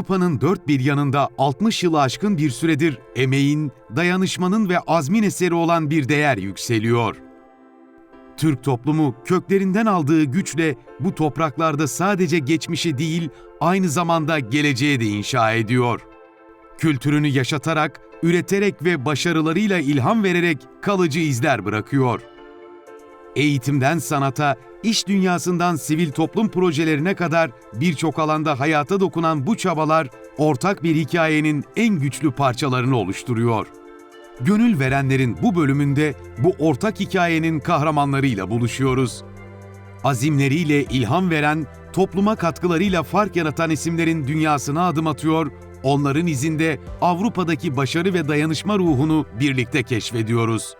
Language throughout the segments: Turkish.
Avrupa'nın dört bir yanında 60 yılı aşkın bir süredir emeğin, dayanışmanın ve azmin eseri olan bir değer yükseliyor. Türk toplumu köklerinden aldığı güçle bu topraklarda sadece geçmişi değil, aynı zamanda geleceğe de inşa ediyor. Kültürünü yaşatarak, üreterek ve başarılarıyla ilham vererek kalıcı izler bırakıyor. Eğitimden sanata, iş dünyasından sivil toplum projelerine kadar birçok alanda hayata dokunan bu çabalar ortak bir hikayenin en güçlü parçalarını oluşturuyor. Gönül verenlerin bu bölümünde bu ortak hikayenin kahramanlarıyla buluşuyoruz. Azimleriyle ilham veren, topluma katkılarıyla fark yaratan isimlerin dünyasına adım atıyor, onların izinde Avrupa'daki başarı ve dayanışma ruhunu birlikte keşfediyoruz.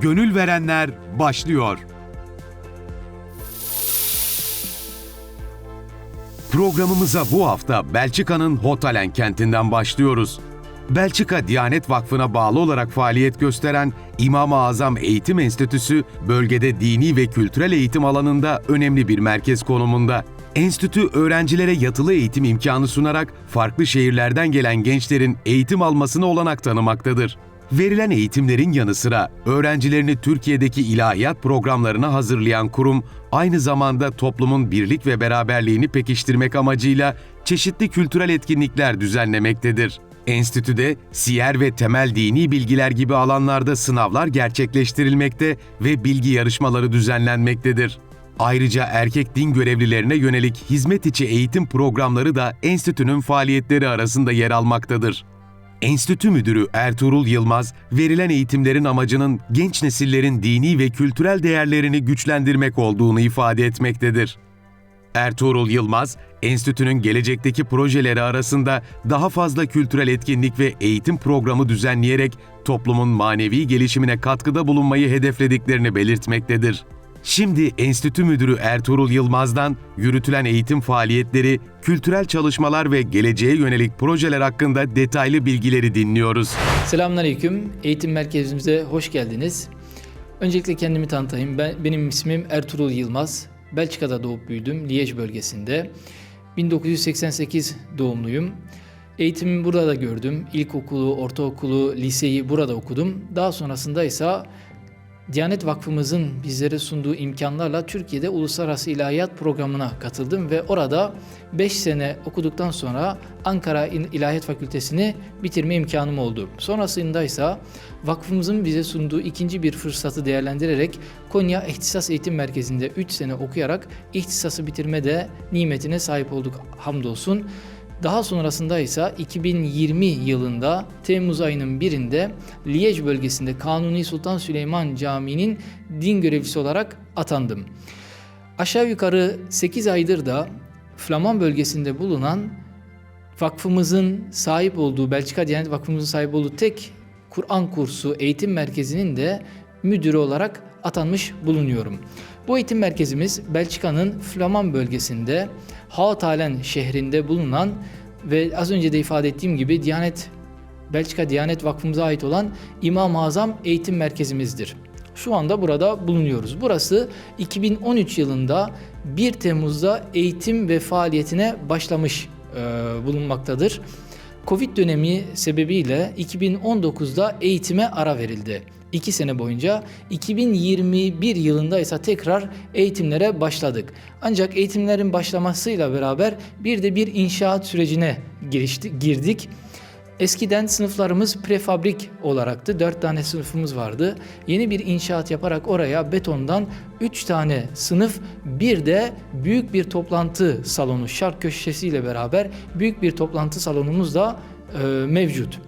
Gönül verenler başlıyor. Programımıza bu hafta Belçika'nın Hotalen kentinden başlıyoruz. Belçika Diyanet Vakfı'na bağlı olarak faaliyet gösteren İmam-ı Azam Eğitim Enstitüsü, bölgede dini ve kültürel eğitim alanında önemli bir merkez konumunda. Enstitü öğrencilere yatılı eğitim imkanı sunarak farklı şehirlerden gelen gençlerin eğitim almasına olanak tanımaktadır. Verilen eğitimlerin yanı sıra öğrencilerini Türkiye'deki ilahiyat programlarına hazırlayan kurum, aynı zamanda toplumun birlik ve beraberliğini pekiştirmek amacıyla çeşitli kültürel etkinlikler düzenlemektedir. Enstitüde siyer ve temel dini bilgiler gibi alanlarda sınavlar gerçekleştirilmekte ve bilgi yarışmaları düzenlenmektedir. Ayrıca erkek din görevlilerine yönelik hizmet içi eğitim programları da enstitünün faaliyetleri arasında yer almaktadır. Enstitü Müdürü Ertuğrul Yılmaz, verilen eğitimlerin amacının genç nesillerin dini ve kültürel değerlerini güçlendirmek olduğunu ifade etmektedir. Ertuğrul Yılmaz, enstitünün gelecekteki projeleri arasında daha fazla kültürel etkinlik ve eğitim programı düzenleyerek toplumun manevi gelişimine katkıda bulunmayı hedeflediklerini belirtmektedir. Şimdi Enstitü Müdürü Ertuğrul Yılmaz'dan yürütülen eğitim faaliyetleri, kültürel çalışmalar ve geleceğe yönelik projeler hakkında detaylı bilgileri dinliyoruz. Selamünaleyküm. Eğitim merkezimize hoş geldiniz. Öncelikle kendimi tanıtayım. Ben, benim ismim Ertuğrul Yılmaz. Belçika'da doğup büyüdüm. Liège bölgesinde. 1988 doğumluyum. Eğitimimi burada da gördüm. İlkokulu, ortaokulu, liseyi burada okudum. Daha sonrasında ise Diyanet Vakfımızın bizlere sunduğu imkanlarla Türkiye'de Uluslararası İlahiyat Programı'na katıldım ve orada 5 sene okuduktan sonra Ankara İlahiyat Fakültesini bitirme imkanım oldu. Sonrasında ise vakfımızın bize sunduğu ikinci bir fırsatı değerlendirerek Konya İhtisas Eğitim Merkezi'nde 3 sene okuyarak ihtisası bitirme de nimetine sahip olduk hamdolsun. Daha sonrasında ise 2020 yılında Temmuz ayının birinde Liège bölgesinde Kanuni Sultan Süleyman Camii'nin din görevlisi olarak atandım. Aşağı yukarı 8 aydır da Flaman bölgesinde bulunan vakfımızın sahip olduğu, Belçika Diyanet Vakfımızın sahip olduğu tek Kur'an kursu eğitim merkezinin de müdürü olarak atanmış bulunuyorum. Bu eğitim merkezimiz Belçika'nın Flaman bölgesinde Hautalen şehrinde bulunan ve az önce de ifade ettiğim gibi Diyanet Belçika Diyanet Vakfımıza ait olan İmam-ı Azam Eğitim Merkezimizdir. Şu anda burada bulunuyoruz. Burası 2013 yılında 1 Temmuz'da eğitim ve faaliyetine başlamış e, bulunmaktadır. Covid dönemi sebebiyle 2019'da eğitime ara verildi. 2 sene boyunca 2021 yılında ise tekrar eğitimlere başladık. Ancak eğitimlerin başlamasıyla beraber bir de bir inşaat sürecine girişti, girdik. Eskiden sınıflarımız prefabrik olaraktı. 4 tane sınıfımız vardı. Yeni bir inşaat yaparak oraya betondan 3 tane sınıf bir de büyük bir toplantı salonu şark köşesiyle beraber büyük bir toplantı salonumuz da e, mevcut.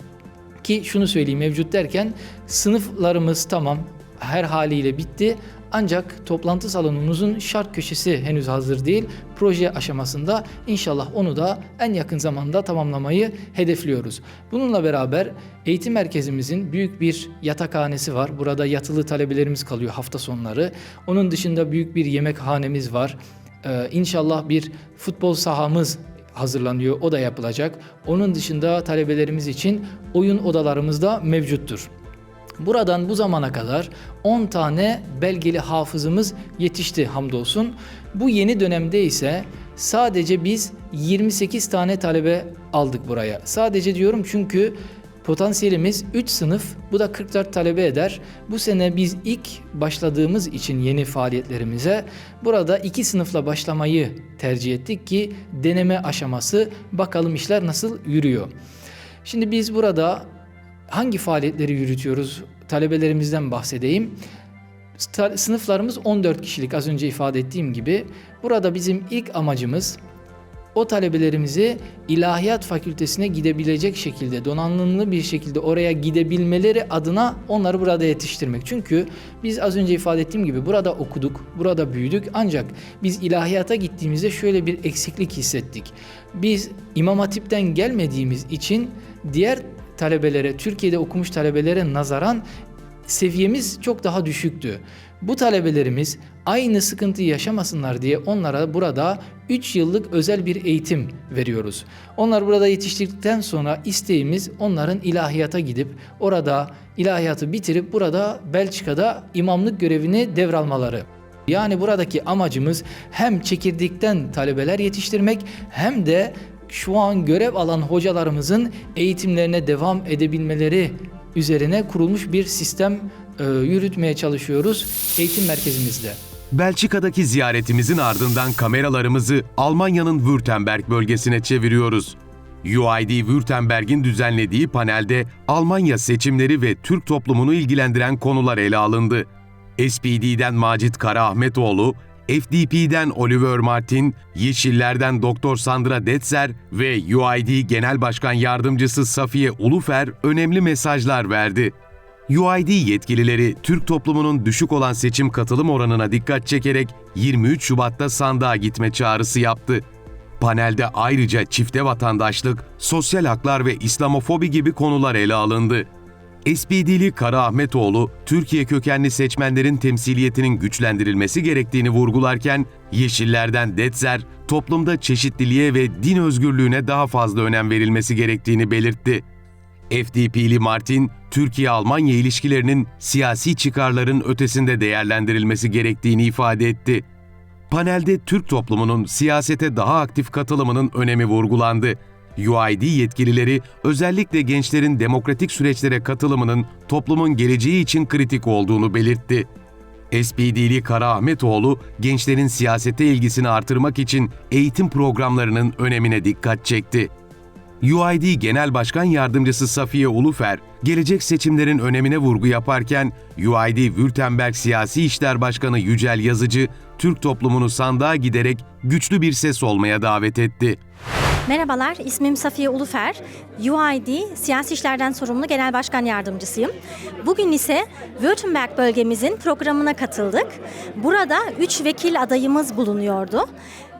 Ki şunu söyleyeyim mevcut derken sınıflarımız tamam her haliyle bitti. Ancak toplantı salonumuzun şark köşesi henüz hazır değil. Proje aşamasında inşallah onu da en yakın zamanda tamamlamayı hedefliyoruz. Bununla beraber eğitim merkezimizin büyük bir yatakhanesi var. Burada yatılı talebelerimiz kalıyor hafta sonları. Onun dışında büyük bir yemekhanemiz var. Ee, inşallah bir futbol sahamız hazırlanıyor. O da yapılacak. Onun dışında talebelerimiz için oyun odalarımız da mevcuttur. Buradan bu zamana kadar 10 tane belgeli hafızımız yetişti hamdolsun. Bu yeni dönemde ise sadece biz 28 tane talebe aldık buraya. Sadece diyorum çünkü potansiyelimiz 3 sınıf, bu da 44 talebe eder. Bu sene biz ilk başladığımız için yeni faaliyetlerimize burada 2 sınıfla başlamayı tercih ettik ki deneme aşaması bakalım işler nasıl yürüyor. Şimdi biz burada hangi faaliyetleri yürütüyoruz? Talebelerimizden bahsedeyim. Sınıflarımız 14 kişilik az önce ifade ettiğim gibi. Burada bizim ilk amacımız o talebelerimizi ilahiyat fakültesine gidebilecek şekilde, donanımlı bir şekilde oraya gidebilmeleri adına onları burada yetiştirmek. Çünkü biz az önce ifade ettiğim gibi burada okuduk, burada büyüdük ancak biz ilahiyata gittiğimizde şöyle bir eksiklik hissettik. Biz İmam Hatip'ten gelmediğimiz için diğer talebelere, Türkiye'de okumuş talebelere nazaran seviyemiz çok daha düşüktü. Bu talebelerimiz aynı sıkıntıyı yaşamasınlar diye onlara burada 3 yıllık özel bir eğitim veriyoruz. Onlar burada yetiştirdikten sonra isteğimiz onların ilahiyata gidip orada ilahiyatı bitirip burada Belçika'da imamlık görevini devralmaları. Yani buradaki amacımız hem çekirdekten talebeler yetiştirmek hem de şu an görev alan hocalarımızın eğitimlerine devam edebilmeleri üzerine kurulmuş bir sistem e, yürütmeye çalışıyoruz eğitim merkezimizde. Belçika'daki ziyaretimizin ardından kameralarımızı Almanya'nın Württemberg bölgesine çeviriyoruz. UID Württemberg'in düzenlediği panelde Almanya seçimleri ve Türk toplumunu ilgilendiren konular ele alındı. SPD'den Macit Karaahmetoğlu, FDP'den Oliver Martin, Yeşillerden Dr. Sandra Detzer ve UID Genel Başkan Yardımcısı Safiye Ulufer önemli mesajlar verdi. UID yetkilileri Türk toplumunun düşük olan seçim katılım oranına dikkat çekerek 23 Şubat'ta sandığa gitme çağrısı yaptı. Panelde ayrıca çifte vatandaşlık, sosyal haklar ve İslamofobi gibi konular ele alındı. SPD'li Kara Ahmetoğlu, Türkiye kökenli seçmenlerin temsiliyetinin güçlendirilmesi gerektiğini vurgularken, Yeşillerden Detzer, toplumda çeşitliliğe ve din özgürlüğüne daha fazla önem verilmesi gerektiğini belirtti. FDP'li Martin, Türkiye-Almanya ilişkilerinin siyasi çıkarların ötesinde değerlendirilmesi gerektiğini ifade etti. Panelde Türk toplumunun siyasete daha aktif katılımının önemi vurgulandı. UID yetkilileri özellikle gençlerin demokratik süreçlere katılımının toplumun geleceği için kritik olduğunu belirtti. SPD'li Kara Ahmetoğlu, gençlerin siyasete ilgisini artırmak için eğitim programlarının önemine dikkat çekti. UID Genel Başkan Yardımcısı Safiye Ulufer, gelecek seçimlerin önemine vurgu yaparken, UID Württemberg Siyasi İşler Başkanı Yücel Yazıcı, Türk toplumunu sandığa giderek güçlü bir ses olmaya davet etti. Merhabalar, ismim Safiye Ulufer. UID Siyasi İşlerden Sorumlu Genel Başkan Yardımcısıyım. Bugün ise Württemberg bölgemizin programına katıldık. Burada 3 vekil adayımız bulunuyordu.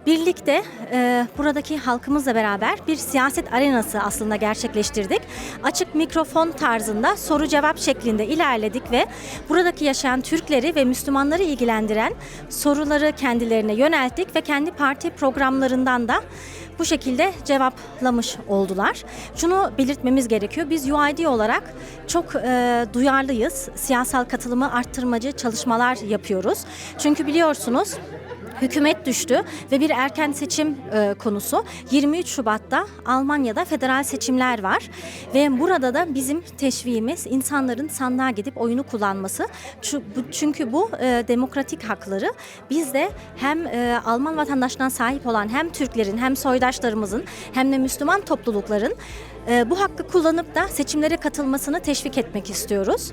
Birlikte e, buradaki halkımızla beraber bir siyaset arenası aslında gerçekleştirdik. Açık mikrofon tarzında soru cevap şeklinde ilerledik ve buradaki yaşayan Türkleri ve Müslümanları ilgilendiren soruları kendilerine yönelttik ve kendi parti programlarından da bu şekilde cevaplamış oldular. Şunu belirtmemiz gerekiyor. Biz UID olarak çok e, duyarlıyız. Siyasal katılımı arttırmacı çalışmalar yapıyoruz. Çünkü biliyorsunuz hükümet düştü ve bir erken seçim e, konusu. 23 Şubat'ta Almanya'da federal seçimler var ve burada da bizim teşviğimiz insanların sandığa gidip oyunu kullanması. Çünkü bu e, demokratik hakları. Biz de hem e, Alman vatandaşlığına sahip olan hem Türklerin hem soydaşlarımızın hem de Müslüman toplulukların e, bu hakkı kullanıp da seçimlere katılmasını teşvik etmek istiyoruz.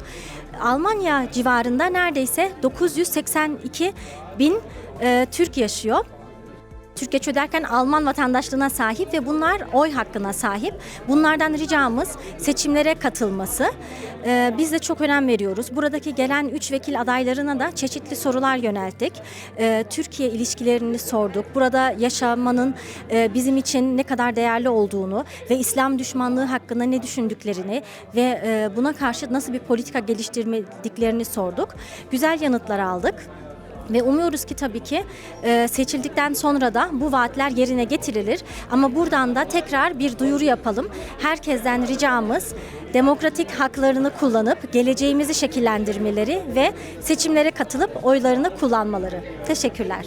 Almanya civarında neredeyse 982 bin e, Türk yaşıyor. Türk göçü derken Alman vatandaşlığına sahip ve bunlar oy hakkına sahip. Bunlardan ricamız seçimlere katılması. Ee, biz de çok önem veriyoruz. Buradaki gelen üç vekil adaylarına da çeşitli sorular yönelttik. Ee, Türkiye ilişkilerini sorduk. Burada yaşamanın e, bizim için ne kadar değerli olduğunu ve İslam düşmanlığı hakkında ne düşündüklerini ve e, buna karşı nasıl bir politika geliştirmediklerini sorduk. Güzel yanıtlar aldık. Ve umuyoruz ki tabii ki e, seçildikten sonra da bu vaatler yerine getirilir. Ama buradan da tekrar bir duyuru yapalım. Herkesten ricamız demokratik haklarını kullanıp geleceğimizi şekillendirmeleri ve seçimlere katılıp oylarını kullanmaları. Teşekkürler.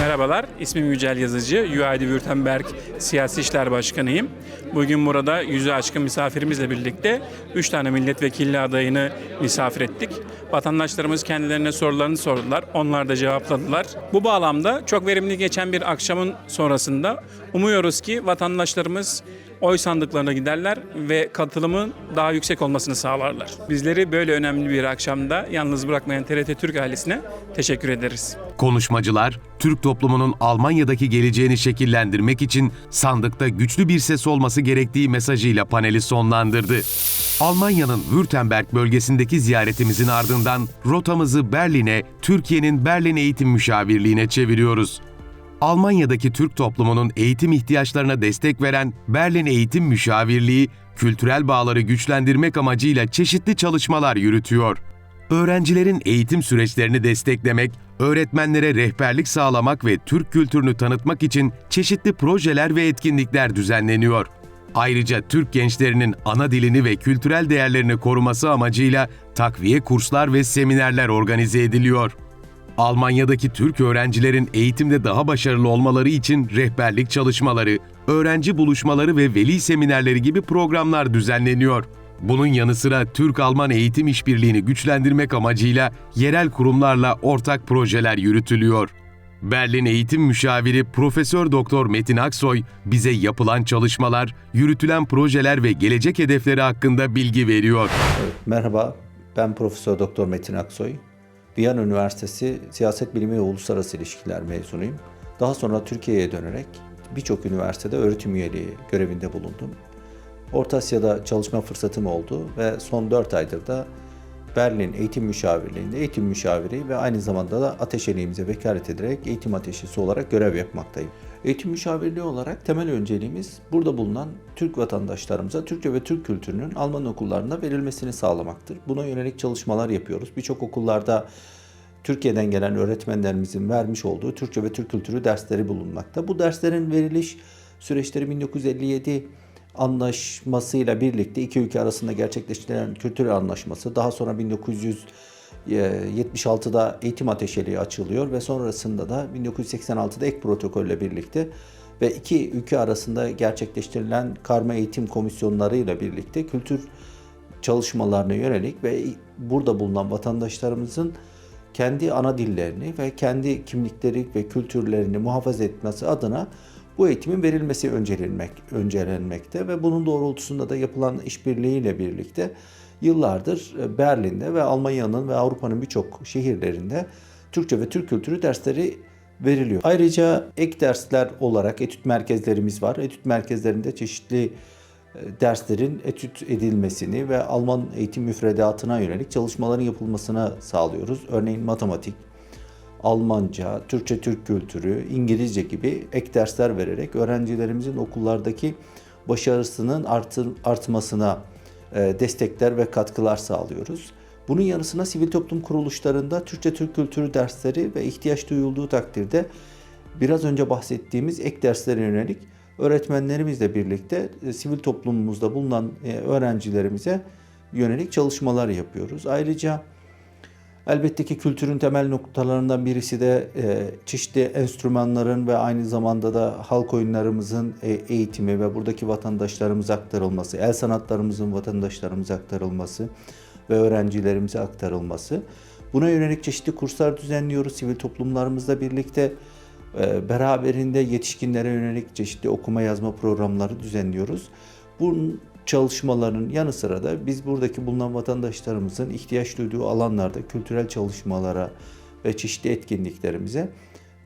Merhabalar, ismim Yücel Yazıcı. UID Württemberg Siyasi İşler Başkanıyım. Bugün burada yüzü aşkın misafirimizle birlikte 3 tane milletvekili adayını misafir ettik. Vatandaşlarımız kendilerine sorularını sordular, onlar da cevapladılar. Bu bağlamda çok verimli geçen bir akşamın sonrasında umuyoruz ki vatandaşlarımız oy sandıklarına giderler ve katılımın daha yüksek olmasını sağlarlar. Bizleri böyle önemli bir akşamda yalnız bırakmayan TRT Türk ailesine teşekkür ederiz. Konuşmacılar, Türk toplumunun Almanya'daki geleceğini şekillendirmek için sandıkta güçlü bir ses olması gerektiği mesajıyla paneli sonlandırdı. Almanya'nın Württemberg bölgesindeki ziyaretimizin ardından rotamızı Berlin'e, Türkiye'nin Berlin Eğitim Müşavirliğine çeviriyoruz. Almanya'daki Türk toplumunun eğitim ihtiyaçlarına destek veren Berlin Eğitim Müşavirliği, kültürel bağları güçlendirmek amacıyla çeşitli çalışmalar yürütüyor. Öğrencilerin eğitim süreçlerini desteklemek, öğretmenlere rehberlik sağlamak ve Türk kültürünü tanıtmak için çeşitli projeler ve etkinlikler düzenleniyor. Ayrıca Türk gençlerinin ana dilini ve kültürel değerlerini koruması amacıyla takviye kurslar ve seminerler organize ediliyor. Almanya'daki Türk öğrencilerin eğitimde daha başarılı olmaları için rehberlik çalışmaları, öğrenci buluşmaları ve veli seminerleri gibi programlar düzenleniyor. Bunun yanı sıra Türk-Alman eğitim işbirliğini güçlendirmek amacıyla yerel kurumlarla ortak projeler yürütülüyor. Berlin Eğitim Müşaviri Profesör Doktor Metin Aksoy bize yapılan çalışmalar, yürütülen projeler ve gelecek hedefleri hakkında bilgi veriyor. Merhaba, ben Profesör Doktor Metin Aksoy. Viyana Üniversitesi Siyaset Bilimi ve Uluslararası İlişkiler mezunuyum. Daha sonra Türkiye'ye dönerek birçok üniversitede öğretim üyeliği görevinde bulundum. Orta Asya'da çalışma fırsatım oldu ve son 4 aydır da Berlin Eğitim Müşavirliği'nde eğitim müşaviri ve aynı zamanda da ateşeliğimize vekalet ederek eğitim ateşisi olarak görev yapmaktayım. Eğitim müşavirliği olarak temel önceliğimiz burada bulunan Türk vatandaşlarımıza Türkçe ve Türk kültürünün Alman okullarında verilmesini sağlamaktır. Buna yönelik çalışmalar yapıyoruz. Birçok okullarda Türkiye'den gelen öğretmenlerimizin vermiş olduğu Türkçe ve Türk kültürü dersleri bulunmakta. Bu derslerin veriliş süreçleri 1957 anlaşmasıyla birlikte iki ülke arasında gerçekleştirilen kültür anlaşması, daha sonra 1976'da eğitim ateşeliği açılıyor ve sonrasında da 1986'da ek protokolle birlikte ve iki ülke arasında gerçekleştirilen karma eğitim komisyonlarıyla birlikte kültür çalışmalarına yönelik ve burada bulunan vatandaşlarımızın kendi ana dillerini ve kendi kimlikleri ve kültürlerini muhafaza etmesi adına bu eğitimin verilmesi öncelenmek, öncelenmekte ve bunun doğrultusunda da yapılan işbirliğiyle birlikte yıllardır e, Berlin'de ve Almanya'nın ve Avrupa'nın birçok şehirlerinde Türkçe ve Türk kültürü dersleri veriliyor. Ayrıca ek dersler olarak etüt merkezlerimiz var. Etüt merkezlerinde çeşitli e, derslerin etüt edilmesini ve Alman eğitim müfredatına yönelik çalışmaların yapılmasına sağlıyoruz. Örneğin matematik, Almanca, Türkçe Türk kültürü, İngilizce gibi ek dersler vererek öğrencilerimizin okullardaki başarısının artır, artmasına e, destekler ve katkılar sağlıyoruz. Bunun yanı sıra sivil toplum kuruluşlarında Türkçe Türk kültürü dersleri ve ihtiyaç duyulduğu takdirde biraz önce bahsettiğimiz ek derslere yönelik öğretmenlerimizle birlikte e, sivil toplumumuzda bulunan e, öğrencilerimize yönelik çalışmalar yapıyoruz. Ayrıca Elbette ki kültürün temel noktalarından birisi de e, çeşitli enstrümanların ve aynı zamanda da halk oyunlarımızın e, eğitimi ve buradaki vatandaşlarımıza aktarılması, el sanatlarımızın vatandaşlarımıza aktarılması ve öğrencilerimize aktarılması. Buna yönelik çeşitli kurslar düzenliyoruz sivil toplumlarımızla birlikte. E, beraberinde yetişkinlere yönelik çeşitli okuma yazma programları düzenliyoruz. Bunun çalışmaların yanı sıra da biz buradaki bulunan vatandaşlarımızın ihtiyaç duyduğu alanlarda kültürel çalışmalara ve çeşitli etkinliklerimize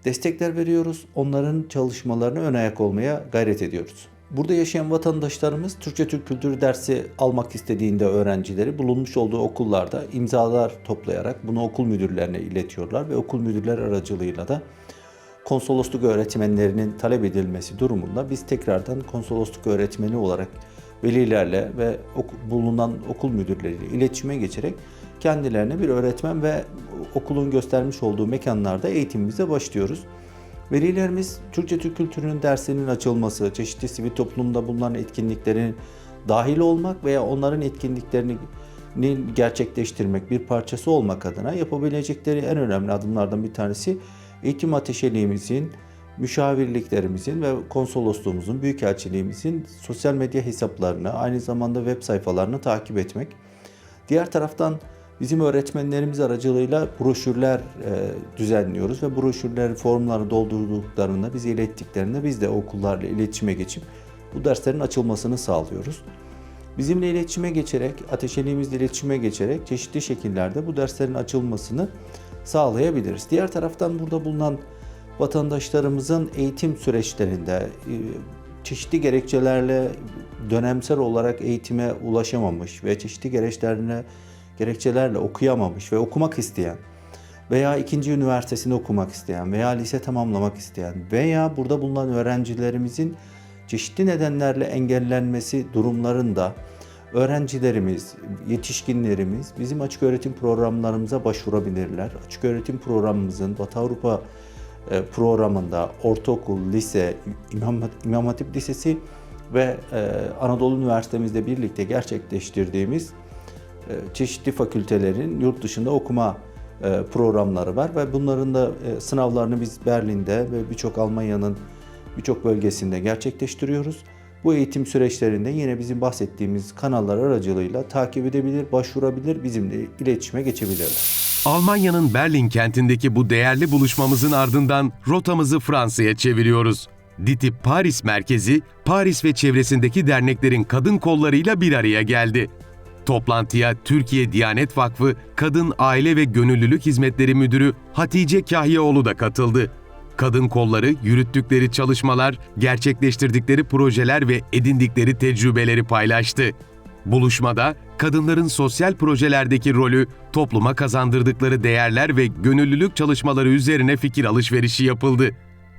destekler veriyoruz. Onların çalışmalarına ön ayak olmaya gayret ediyoruz. Burada yaşayan vatandaşlarımız Türkçe Türk Kültürü dersi almak istediğinde öğrencileri bulunmuş olduğu okullarda imzalar toplayarak bunu okul müdürlerine iletiyorlar ve okul müdürler aracılığıyla da konsolosluk öğretmenlerinin talep edilmesi durumunda biz tekrardan konsolosluk öğretmeni olarak velilerle ve ok- bulunan okul müdürleriyle iletişime geçerek kendilerine bir öğretmen ve okulun göstermiş olduğu mekanlarda eğitimimize başlıyoruz. Velilerimiz Türkçe Türk kültürünün dersinin açılması, çeşitli sivil toplumda bulunan etkinliklerin dahil olmak veya onların etkinliklerini gerçekleştirmek, bir parçası olmak adına yapabilecekleri en önemli adımlardan bir tanesi eğitim ateşeliğimizin, müşavirliklerimizin ve konsolosluğumuzun, büyükelçiliğimizin sosyal medya hesaplarını, aynı zamanda web sayfalarını takip etmek. Diğer taraftan bizim öğretmenlerimiz aracılığıyla broşürler e, düzenliyoruz ve broşürler formları doldurduklarında bize ilettiklerinde biz de okullarla iletişime geçip bu derslerin açılmasını sağlıyoruz. Bizimle iletişime geçerek, ateşeliğimizle iletişime geçerek çeşitli şekillerde bu derslerin açılmasını sağlayabiliriz. Diğer taraftan burada bulunan vatandaşlarımızın eğitim süreçlerinde e, çeşitli gerekçelerle dönemsel olarak eğitime ulaşamamış ve çeşitli gereçlerine gerekçelerle okuyamamış ve okumak isteyen veya ikinci üniversitesinde okumak isteyen veya lise tamamlamak isteyen veya burada bulunan öğrencilerimizin çeşitli nedenlerle engellenmesi durumlarında öğrencilerimiz, yetişkinlerimiz bizim açık öğretim programlarımıza başvurabilirler. Açık öğretim programımızın Batı Avrupa programında ortaokul, lise, İmam, Hatip Lisesi ve e, Anadolu Üniversitemizle birlikte gerçekleştirdiğimiz e, çeşitli fakültelerin yurt dışında okuma e, programları var ve bunların da e, sınavlarını biz Berlin'de ve birçok Almanya'nın birçok bölgesinde gerçekleştiriyoruz. Bu eğitim süreçlerinde yine bizim bahsettiğimiz kanallar aracılığıyla takip edebilir, başvurabilir, bizimle iletişime geçebilirler. Almanya'nın Berlin kentindeki bu değerli buluşmamızın ardından rotamızı Fransa'ya çeviriyoruz. DİTİB Paris merkezi, Paris ve çevresindeki derneklerin kadın kollarıyla bir araya geldi. Toplantıya Türkiye Diyanet Vakfı Kadın Aile ve Gönüllülük Hizmetleri Müdürü Hatice Kahyaoğlu da katıldı. Kadın kolları yürüttükleri çalışmalar, gerçekleştirdikleri projeler ve edindikleri tecrübeleri paylaştı. Buluşmada kadınların sosyal projelerdeki rolü, topluma kazandırdıkları değerler ve gönüllülük çalışmaları üzerine fikir alışverişi yapıldı.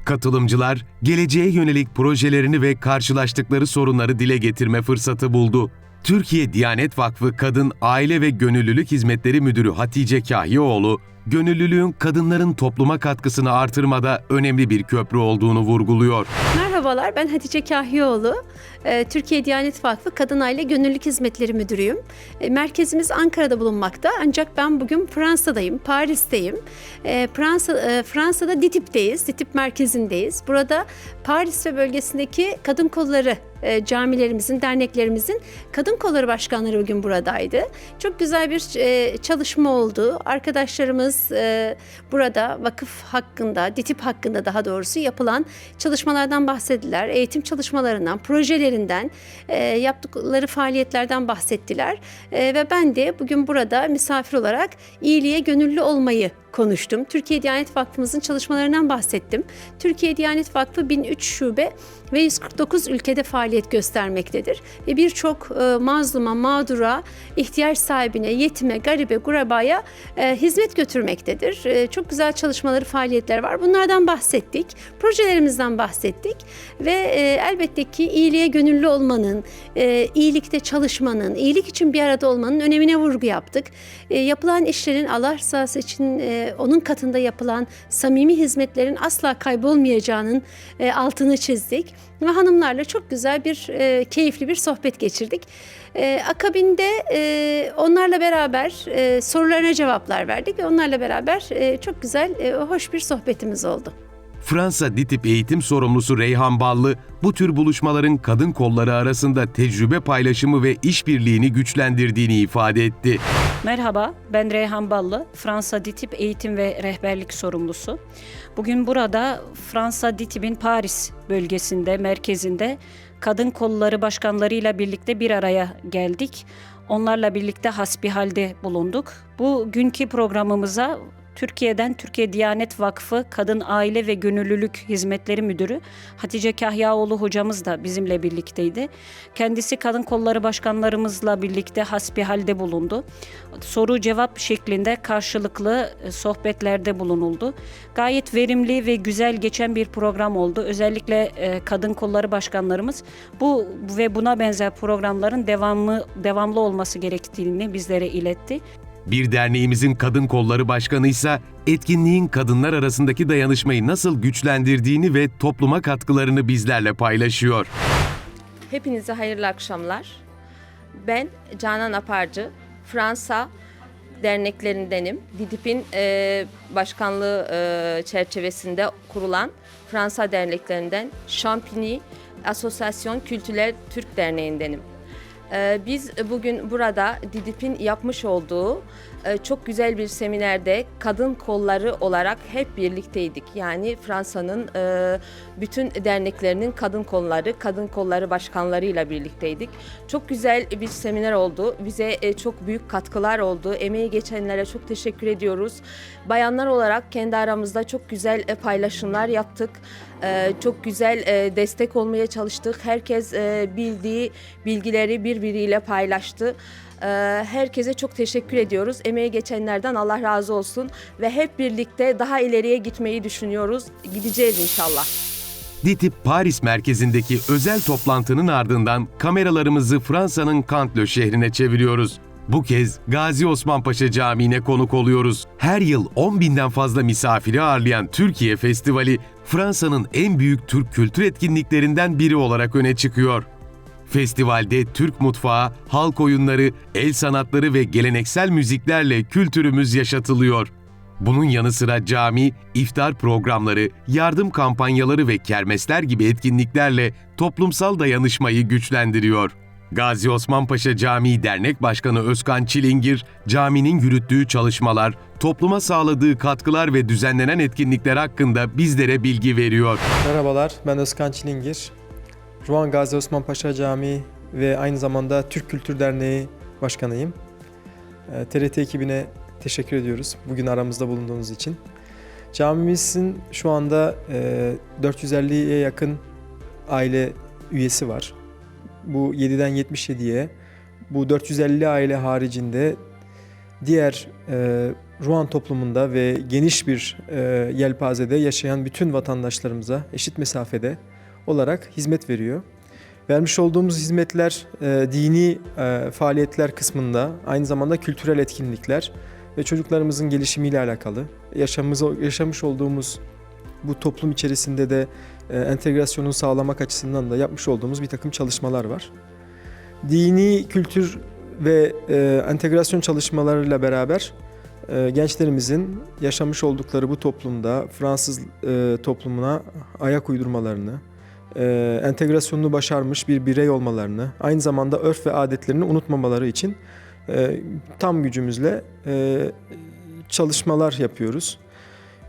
Katılımcılar geleceğe yönelik projelerini ve karşılaştıkları sorunları dile getirme fırsatı buldu. Türkiye Diyanet Vakfı Kadın Aile ve Gönüllülük Hizmetleri Müdürü Hatice Kahyaoğlu, gönüllülüğün kadınların topluma katkısını artırmada önemli bir köprü olduğunu vurguluyor. Merhabalar, ben Hatice Kahyaoğlu. Ee, Türkiye Diyanet Vakfı Kadın Aile Gönüllülük Hizmetleri Müdürüyüm. Ee, Merkezimiz Ankara'da bulunmakta ancak ben bugün Fransa'dayım, Paris'teyim. Ee, Fransa, e, Fransa'da DİTİB'deyiz, DİTİB merkezindeyiz. Burada Paris ve bölgesindeki kadın kolları e, camilerimizin, derneklerimizin kadın kolları başkanları bugün buradaydı. Çok güzel bir e, çalışma oldu. Arkadaşlarımız e, burada vakıf hakkında, DİTİB hakkında daha doğrusu yapılan çalışmalardan bahsettiler. Eğitim çalışmalarından, projelerinden, e, yaptıkları faaliyetlerden bahsettiler. E, ve ben de bugün burada misafir olarak iyiliğe gönüllü olmayı konuştum. Türkiye Diyanet Vakfımızın çalışmalarından bahsettim. Türkiye Diyanet Vakfı 1003 şube ve 149 ülkede faaliyet göstermektedir. Ve birçok e, mazluma, mağdura, ihtiyaç sahibine, yetime, garibe, gurabaya e, hizmet götürmektedir. E, çok güzel çalışmaları, faaliyetler var. Bunlardan bahsettik. Projelerimizden bahsettik. Ve e, elbette ki iyiliğe gönüllü olmanın, e, iyilikte çalışmanın, iyilik için bir arada olmanın önemine vurgu yaptık. E, yapılan işlerin Allah rızası için e, onun katında yapılan samimi hizmetlerin asla kaybolmayacağının e, altını çizdik. Ve hanımlarla çok güzel bir, e, keyifli bir sohbet geçirdik. E, akabinde e, onlarla beraber e, sorularına cevaplar verdik ve onlarla beraber e, çok güzel, e, hoş bir sohbetimiz oldu. Fransa DİTİB eğitim sorumlusu Reyhan Ballı, bu tür buluşmaların kadın kolları arasında tecrübe paylaşımı ve işbirliğini güçlendirdiğini ifade etti. Merhaba, ben Reyhan Ballı, Fransa DİTİB eğitim ve rehberlik sorumlusu. Bugün burada Fransa DİTİB'in Paris bölgesinde, merkezinde kadın kolları başkanlarıyla birlikte bir araya geldik. Onlarla birlikte hasbihalde bulunduk. Bu günkü programımıza Türkiye'den Türkiye Diyanet Vakfı Kadın Aile ve Gönüllülük Hizmetleri Müdürü Hatice Kahyaoğlu hocamız da bizimle birlikteydi. Kendisi kadın kolları başkanlarımızla birlikte hasbihalde bulundu. Soru cevap şeklinde karşılıklı e, sohbetlerde bulunuldu. Gayet verimli ve güzel geçen bir program oldu. Özellikle e, kadın kolları başkanlarımız bu ve buna benzer programların devamlı devamlı olması gerektiğini bizlere iletti. Bir derneğimizin kadın kolları başkanı ise etkinliğin kadınlar arasındaki dayanışmayı nasıl güçlendirdiğini ve topluma katkılarını bizlerle paylaşıyor. Hepinize hayırlı akşamlar. Ben Canan Aparcı, Fransa derneklerindenim. DİDİP'in e, başkanlığı e, çerçevesinde kurulan Fransa derneklerinden Champigny Asosasyon Kültürel Türk Derneği'ndenim. Ee, Biz bugün burada DİDİP'in yapmış olduğu çok güzel bir seminerde kadın kolları olarak hep birlikteydik. Yani Fransa'nın e, bütün derneklerinin kadın kolları, kadın kolları başkanlarıyla birlikteydik. Çok güzel bir seminer oldu. Bize e, çok büyük katkılar oldu. Emeği geçenlere çok teşekkür ediyoruz. Bayanlar olarak kendi aramızda çok güzel e, paylaşımlar yaptık. E, Çok güzel e, destek olmaya çalıştık. Herkes e, bildiği bilgileri birbiriyle paylaştı. E, Herkese çok teşekkür ediyoruz. Emeği geçenlerden Allah razı olsun ve hep birlikte daha ileriye gitmeyi düşünüyoruz. Gideceğiz inşallah. DİTİB Paris merkezindeki özel toplantının ardından kameralarımızı Fransa'nın Cantlö şehrine çeviriyoruz. Bu kez Gazi Osman Paşa Camii'ne konuk oluyoruz. Her yıl 10 binden fazla misafiri ağırlayan Türkiye Festivali, Fransa'nın en büyük Türk kültür etkinliklerinden biri olarak öne çıkıyor. Festivalde Türk mutfağı, halk oyunları, el sanatları ve geleneksel müziklerle kültürümüz yaşatılıyor. Bunun yanı sıra cami, iftar programları, yardım kampanyaları ve kermesler gibi etkinliklerle toplumsal dayanışmayı güçlendiriyor. Gazi Osman Paşa Camii Dernek Başkanı Özkan Çilingir, caminin yürüttüğü çalışmalar, topluma sağladığı katkılar ve düzenlenen etkinlikler hakkında bizlere bilgi veriyor. Merhabalar, ben Özkan Çilingir. Ruan Gazi Osman Paşa Camii ve aynı zamanda Türk Kültür Derneği Başkanıyım. Ee, TRT ekibine teşekkür ediyoruz bugün aramızda bulunduğunuz için. Camimizin şu anda e, 450'ye yakın aile üyesi var. Bu 7'den 77'ye. Bu 450 aile haricinde diğer e, Ruan toplumunda ve geniş bir e, yelpazede yaşayan bütün vatandaşlarımıza eşit mesafede olarak hizmet veriyor. Vermiş olduğumuz hizmetler e, dini e, faaliyetler kısmında aynı zamanda kültürel etkinlikler ve çocuklarımızın gelişimiyle alakalı. Yaşamımız, yaşamış olduğumuz bu toplum içerisinde de e, entegrasyonu sağlamak açısından da yapmış olduğumuz bir takım çalışmalar var. Dini kültür ve e, entegrasyon çalışmalarıyla beraber e, gençlerimizin yaşamış oldukları bu toplumda Fransız e, toplumuna ayak uydurmalarını, e, entegrasyonunu başarmış bir birey olmalarını, aynı zamanda örf ve adetlerini unutmamaları için e, tam gücümüzle e, çalışmalar yapıyoruz.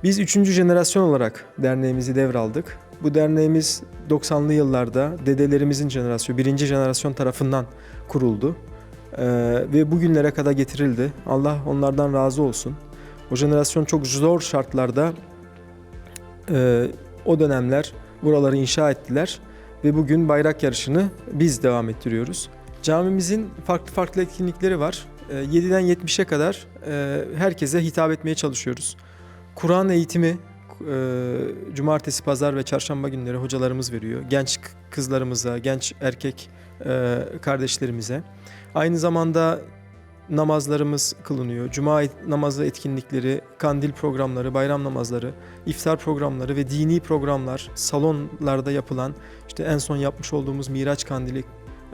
Biz üçüncü jenerasyon olarak derneğimizi devraldık. Bu derneğimiz 90'lı yıllarda dedelerimizin jenerasyonu, birinci jenerasyon tarafından kuruldu. Ee, ve bugünlere kadar getirildi. Allah onlardan razı olsun. O jenerasyon çok zor şartlarda e, o dönemler buraları inşa ettiler ve bugün bayrak yarışını biz devam ettiriyoruz. Camimizin farklı farklı etkinlikleri var. E, 7'den 70'e kadar e, herkese hitap etmeye çalışıyoruz. Kur'an eğitimi e, cumartesi, pazar ve çarşamba günleri hocalarımız veriyor. Genç kızlarımıza, genç erkek e, kardeşlerimize. Aynı zamanda namazlarımız kılınıyor. Cuma namazı etkinlikleri, kandil programları, bayram namazları, iftar programları ve dini programlar salonlarda yapılan işte en son yapmış olduğumuz Miraç Kandili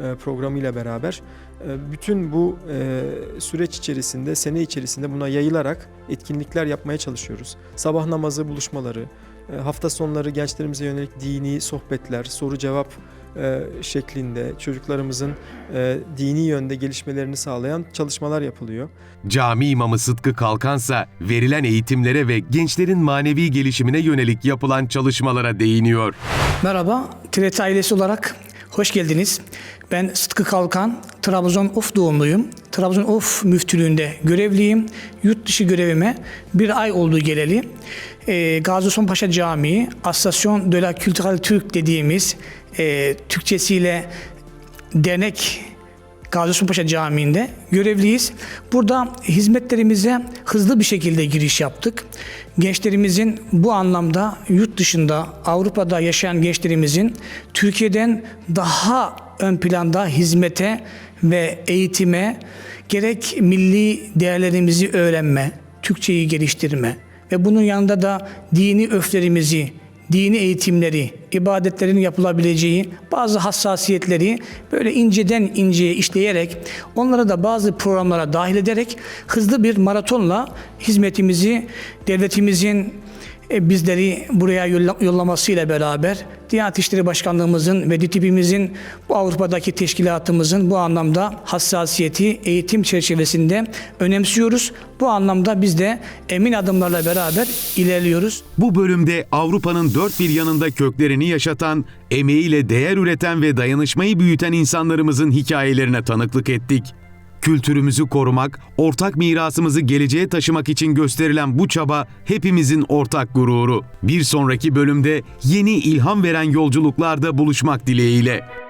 e, programıyla beraber e, bütün bu e, süreç içerisinde, sene içerisinde buna yayılarak etkinlikler yapmaya çalışıyoruz. Sabah namazı buluşmaları, hafta sonları gençlerimize yönelik dini sohbetler, soru cevap e, şeklinde çocuklarımızın e, dini yönde gelişmelerini sağlayan çalışmalar yapılıyor. Cami imamı Sıtkı Kalkansa verilen eğitimlere ve gençlerin manevi gelişimine yönelik yapılan çalışmalara değiniyor. Merhaba, TRT ailesi olarak hoş geldiniz. Ben Sıtkı Kalkan, Trabzon Uf doğumluyum. Trabzon Uf müftülüğünde görevliyim. Yurt dışı görevime bir ay oldu geleli. Ee, Gazi Osman Paşa Camii, Association de la Culturelle Türk dediğimiz e, Türkçesiyle dernek Gazi Osman Paşa Camii'nde görevliyiz. Burada hizmetlerimize hızlı bir şekilde giriş yaptık. Gençlerimizin bu anlamda yurt dışında Avrupa'da yaşayan gençlerimizin Türkiye'den daha ön planda hizmete ve eğitime gerek milli değerlerimizi öğrenme, Türkçeyi geliştirme ve bunun yanında da dini öflerimizi dini eğitimleri, ibadetlerin yapılabileceği bazı hassasiyetleri böyle inceden inceye işleyerek onları da bazı programlara dahil ederek hızlı bir maratonla hizmetimizi devletimizin bizleri buraya yolla- yollamasıyla beraber Diyanet İşleri Başkanlığımızın ve DİTİB'imizin bu Avrupa'daki teşkilatımızın bu anlamda hassasiyeti eğitim çerçevesinde önemsiyoruz. Bu anlamda biz de emin adımlarla beraber ilerliyoruz. Bu bölümde Avrupa'nın dört bir yanında köklerini yaşatan, emeğiyle değer üreten ve dayanışmayı büyüten insanlarımızın hikayelerine tanıklık ettik. Kültürümüzü korumak, ortak mirasımızı geleceğe taşımak için gösterilen bu çaba hepimizin ortak gururu. Bir sonraki bölümde yeni ilham veren yolculuklarda buluşmak dileğiyle.